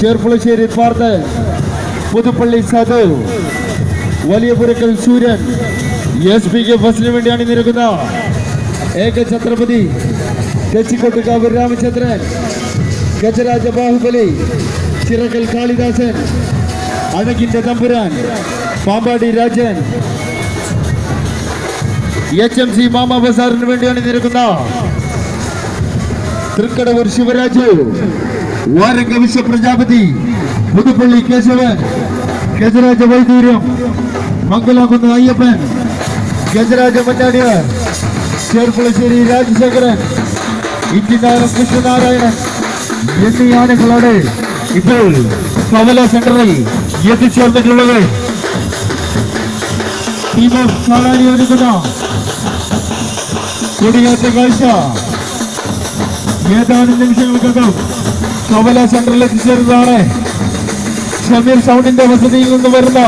ചെർപ്പുളശ്ശേരി പാർത്ത് പുതുപ്പള്ളി സദു വലിയ പുരക്കൽ സൂര്യൻ S P K ഫസ്റ്റിന് വേണ്ടി അണിനിരക്കുന്ന ഏക ഛത്രപതി തെച്ചിക്കൊട്ടുകാവ് രാമചന്ദ്രൻ ഗജരാജ ബാഹുബലി ചിറക്കൽ കാളിദാസൻ അഴകിന്റെ തമ്പുരാൻ Pampady Rajan H M C mama ബസാറിന് വേണ്ടി അണിനിരക്കുന്ന തൃക്കടവൂർ ശിവരാജു വാരംഗ വിശ്വ പ്രജാപതി പുതുപ്പള്ളി കേശവൻ ഗജരാജ വൈദൂര്യം മംഗലാകുന്ന് അയ്യപ്പൻ ഗജരാജ മഞ്ഞാടിയർ ചേർപ്പുളശ്ശേരി രാജശേഖരൻ ഇന്ത്യനാരം കൃഷ്ണനാരായണൻ എന്നീ ആനകളാണ് ഇപ്പോൾ കവല സെന്ററിൽ എത്തിച്ചേർന്നിട്ടുള്ളത്. ടീം ഓഫ് സാറാനി ഒരുക്കുന്ന കൊടിയേറ്റ കാഴ്ച. ഏതാനും നിമിഷങ്ങൾക്കകം കവല സെന്ററിൽ എത്തിച്ചേരുന്നതാണ് ഷമീർ സൗണ്ടിന്റെ വസതിയിൽ നിന്ന് വരുന്ന.